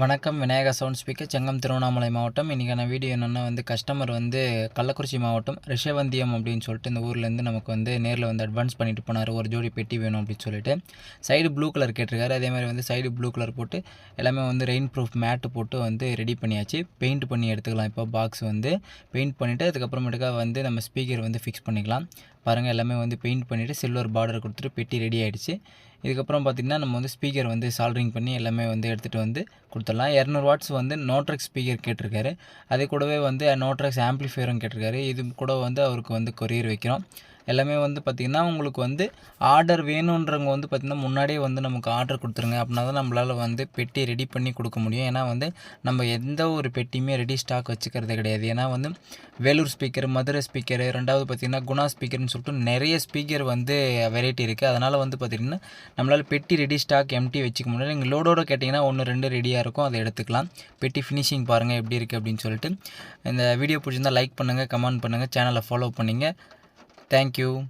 வணக்கம் Vinayaka sound speaker Chengam Tiruvannamalai மாவட்டம். இன்றைக்கான வீடியோ என்னென்னா வந்து கஸ்டமர் வந்து கள்ளக்குறிச்சி மாவட்டம் ரிஷவந்தியம் அப்படின்னு சொல்லிட்டு இந்த ஊர்லேருந்து நமக்கு வந்து நேரில் வந்து அட்வான்ஸ் பண்ணிட்டு போனார். ஒரு ஜோடி பெட்டி வேணும் அப்படின்னு சொல்லிட்டு. சைடு ப்ளூ கலர் கேட்டிருக்காரு. அதே மாதிரி வந்து சைடு ப்ளூ கலர் போட்டு எல்லாமே வந்து ரெயின் ப்ரூஃப் மேட்டு போட்டு வந்து ரெடி பண்ணியாச்சு. பெயிண்ட் பண்ணி எடுத்துக்கலாம். இப்போ பாக்ஸ் வந்து பெயிண்ட் பண்ணிவிட்டு அதுக்கப்புறமேட்டுக்கா வந்து நம்ம ஸ்பீக்கர் வந்து ஃபிக்ஸ் பண்ணிக்கலாம். பாருங்கள் எல்லாமே வந்து பெயிண்ட் பண்ணிவிட்டு சில்வர் பார்டர் கொடுத்துட்டு பெட்டி ரெடி ஆகிடுச்சு இதுக்கப்புறம் பார்த்திங்கன்னா நம்ம வந்து ஸ்பீக்கர் வந்து சால்ட்ரிங் பண்ணி எல்லாமே வந்து எடுத்துகிட்டு வந்து கொடுத்துடலாம். இரநூறு வாட்ஸ் வந்து நோட்ரக்ஸ் ஸ்பீக்கர் கேட்டிருக்காரு. அதே கூடவே வந்து நோட்ரக்ஸ் ஆம்ப்ளிஃபையரும் கேட்டிருக்காரு. இது கூட வந்து அவருக்கு வந்து கொரியர் வைக்கிறோம். எல்லாமே வந்து பார்த்திங்கன்னா உங்களுக்கு வந்து ஆர்டர் வேணுன்றவங்க வந்து பார்த்திங்கன்னா முன்னாடியே வந்து நமக்கு ஆர்டர் கொடுத்துருங்க. அப்படின்னா தான் நம்மளால் வந்து பெட்டி ரெடி பண்ணி கொடுக்க முடியும். ஏன்னா வந்து நம்ம எந்த ஒரு பெட்டியுமே ரெடி ஸ்டாக் வச்சுக்கிறது கிடையாது. ஏன்னா வந்து வேலூர் ஸ்பீக்கர் மதுரை ஸ்பீக்கர் ரெண்டாவது பார்த்திங்கன்னா குணா ஸ்பீக்கர்னு சொல்லிட்டு நிறைய ஸ்பீக்கர் வந்து வெரைட்டி இருக்குது அதனால் வந்து பார்த்திங்கன்னா நம்மளால் பெட்டி ரெடி ஸ்டாக் எம்டி வச்சுக்க முடியாது நீங்கள் லோடோட கேட்டிங்கன்னா ஒன்று ரெண்டு ரெடியாக இருக்கும். அதை எடுத்துக்கலாம். பெட்டி ஃபினிஷிங் பாருங்கள் எப்படி இருக்குது அப்படின்னு சொல்லிட்டு. இந்த வீடியோ பிடிச்சிருந்தால் லைக் பண்ணுங்கள் கமெண்ட் பண்ணுங்கள் சேனலை ஃபாலோ பண்ணிங்க. Thank you.